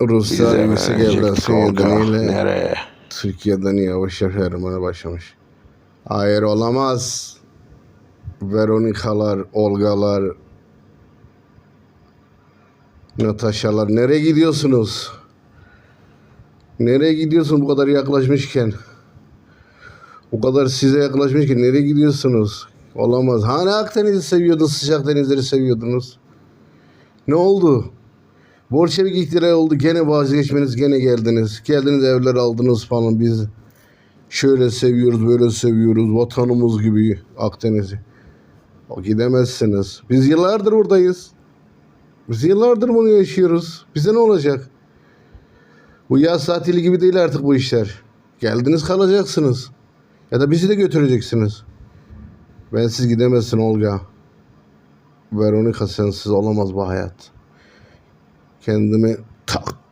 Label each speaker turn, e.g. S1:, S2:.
S1: Ruslar
S2: Bize
S1: yüksek enflasyon nedeniyle
S2: Nereye?
S1: Türkiye'den yavaş yavaş ayrılmaya başlamış. Hayır olamaz. Veronikalar, Olgalar, Natasha'lar nereye gidiyorsunuz? Nereye gidiyorsun bu kadar yaklaşmışken? O kadar size yaklaşmışken nereye gidiyorsunuz? Olamaz. Hani Akdeniz'i seviyordunuz, sıcak denizleri seviyordunuz? Ne oldu? Bolşevik ihtilal oldu. Gene vazgeçmeniz gene geldiniz. Geldiniz evler aldınız falan biz. Şöyle seviyoruz böyle seviyoruz. Vatanımız gibi Akdeniz'i. O gidemezsiniz. Biz yıllardır buradayız. Biz yıllardır bunu yaşıyoruz. Bize ne olacak? Bu yaz tatili gibi değil artık bu işler. Geldiniz kalacaksınız. Ya da bizi de götüreceksiniz. Ben siz gidemezsin Olga. Veronika sensiz olamaz bu hayat. Kendimi tak